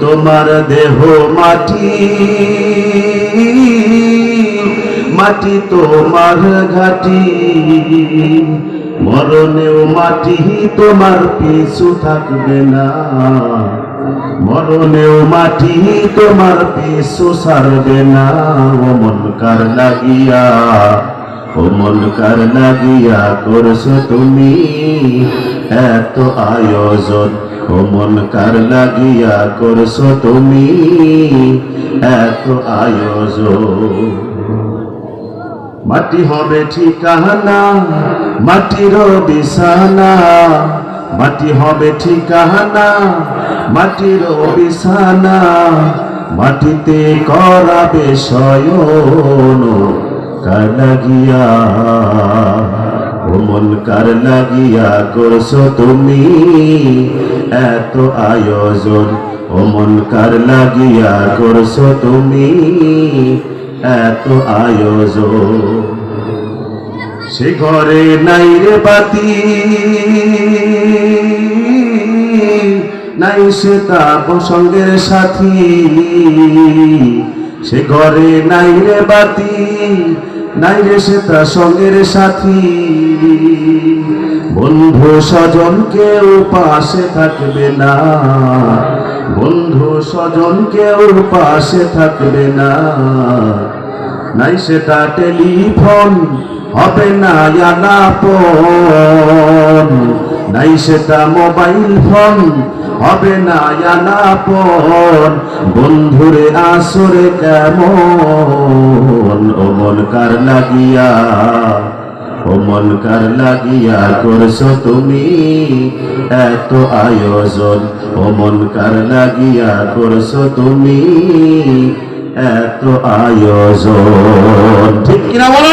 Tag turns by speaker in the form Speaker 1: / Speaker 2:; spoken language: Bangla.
Speaker 1: তোমার দেহ মাটি। মাটি তোমার ঘাটি। মরণেও মাটি তোমার পিছু থাকবে না। মরণেও মাটি তোমার পিছু সারবে না। ও মন কার লাগিয়া, ও মন কার লাগিয়া করছ তুমি? এত আয়োজন মন কার লাগিয়া করছ তুমি? এত আয়োজন। মাটি হবে ঠিকানা, মাটির বিছানা। মাটি হবে ঠিকানা, মাটির বিছানা। মাটিতে করাবে কার লাগিয়া ও মন কার লাগিয়া করছ তুমি? এত আয়োজন, ও মন কার লাগিয়া করছ তুমি? এত আয়োজন। সে ঘরে নাই রে বাতি, নাই সে তাপ সঙ্গের সাথী। সে ঘরে নাই রে বাতি নাই রে সে তার সঙ্গের সাথী। বন্ধু স্বজন কেউ পাশে থাকবে না। বন্ধু স্বজন কেউ পাশে থাকবে না। নাই সেটা টেলিফোন হবে না ইয়ানাপন নাই সেটা মোবাইল ফোন হবে না ইয়ানাপন। বন্ধুরে, আসরে কেমন? ও মন কার লাগিয়া, ও মন কার লাগিয়া করছ তুমি এত আয়োজন? ও মন কার লাগিয়া করছ তুমি এত আয়োজন? ঠিক কিনা বলো